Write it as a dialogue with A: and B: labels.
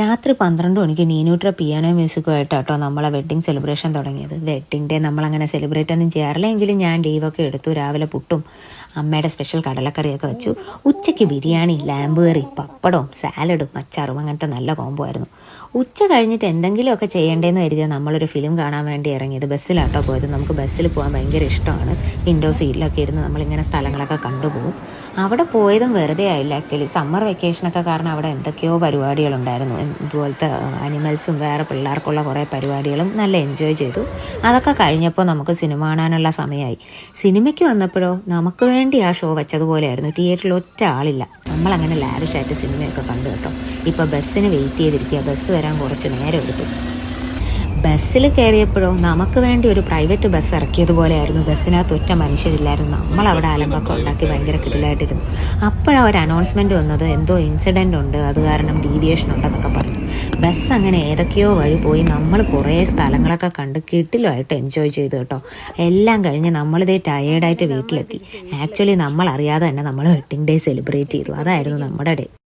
A: രാത്രി പന്ത്രണ്ട് മണിക്ക് നീനൂട്ര പിയാനോ മ്യൂസിക്കുമായിട്ട് കേട്ടോ നമ്മളെ വെഡ്ഡിങ് സെലിബ്രേഷൻ തുടങ്ങിയത്. വെഡ്ഡിങ് ഡേ നമ്മളങ്ങനെ സെലിബ്രേറ്റ് ഒന്നും ചെയ്യാറില്ല. എങ്കിലും ഞാൻ ലീവൊക്കെ എടുത്തു രാവിലെ പുട്ടും അമ്മയുടെ സ്പെഷ്യൽ കടലക്കറിയൊക്കെ വെച്ചു. ഉച്ചയ്ക്ക് ബിരിയാണി ലാമ്പ് കറി പപ്പടവും സാലഡും അച്ചാറും അങ്ങനത്തെ നല്ല കോംബോ ആയിരുന്നു. ഉച്ച കഴിഞ്ഞിട്ട് എന്തെങ്കിലുമൊക്കെ ചെയ്യേണ്ടതെന്ന് കരുതിയാൽ നമ്മളൊരു ഫിലിം കാണാൻ വേണ്ടി ഇറങ്ങിയത്. ബസ്സിലാട്ടോ പോയത്. നമുക്ക് ബസ്സിൽ പോകാൻ ഭയങ്കര ഇഷ്ടമാണ്. വിൻഡോ സീറ്റിലൊക്കെ ഇരുന്ന് നമ്മളിങ്ങനെ സ്ഥലങ്ങളൊക്കെ കണ്ടുപോകും. അവിടെ പോയതും വെറുതെ ആയില്ല. ആക്ച്വലി സമ്മർ വെക്കേഷനൊക്കെ കാരണം അവിടെ എന്തൊക്കെയോ പരിപാടികളുണ്ടായിരുന്നു. ഇതുപോലത്തെ അനിമൽസും വേറെ പിള്ളേർക്കുള്ള കുറേ പരിപാടികളും നല്ല എൻജോയ് ചെയ്തു. അതൊക്കെ കഴിഞ്ഞപ്പോൾ നമുക്ക് സിനിമ കാണാനുള്ള സമയമായി. സിനിമയ്ക്ക് വന്നപ്പോഴോ നമുക്ക് വേണ്ടി ആ ഷോ വെച്ചതുപോലെയായിരുന്നു. തിയേറ്ററിൽ ഒറ്റ ആളില്ല. നമ്മളങ്ങനെ ലാവിഷായിട്ട് സിനിമയൊക്കെ കണ്ടു കേട്ടോ. ഇപ്പോൾ ബസ്സിന് വെയിറ്റ് ചെയ്തിരിക്കുക. ബസ് വരാൻ കുറച്ച് നേരം എടുത്തു. ബസ്സിൽ കയറിയപ്പോഴോ നമുക്ക് വേണ്ടി ഒരു പ്രൈവറ്റ് ബസ് ഇറക്കിയതുപോലെയായിരുന്നു. ബസ്സിനകത്ത് ഒറ്റ മനുഷ്യരില്ലായിരുന്നു. നമ്മൾ അവിടെ അലമ്പൊക്കെ ഉണ്ടാക്കി ഭയങ്കര കിടിലായിട്ടിരുന്നു. അപ്പോഴാണ് ഒരു അനൗൺസ്മെന്റ് വന്നത്. എന്തോ ഇൻസിഡന്റ് ഉണ്ട്. അത് കാരണം ഡീവിയേഷൻ ഉണ്ടെന്നൊക്കെ പറഞ്ഞു. ബസ് അങ്ങനെ ഏതൊക്കെയോ വഴി പോയി നമ്മൾ കുറേ സ്ഥലങ്ങളൊക്കെ കണ്ട് കിട്ടിലുമായിട്ട് എൻജോയ് ചെയ്തു കേട്ടോ. എല്ലാം കഴിഞ്ഞ് നമ്മളിതേ ടയേർഡായിട്ട് വീട്ടിലെത്തി. ആക്ച്വലി നമ്മൾ അറിയാതെ തന്നെ നമ്മൾ വെഡ്ഡിങ് ഡേ സെലിബ്രേറ്റ് ചെയ്തു. അതായിരുന്നു നമ്മുടെ ഡേ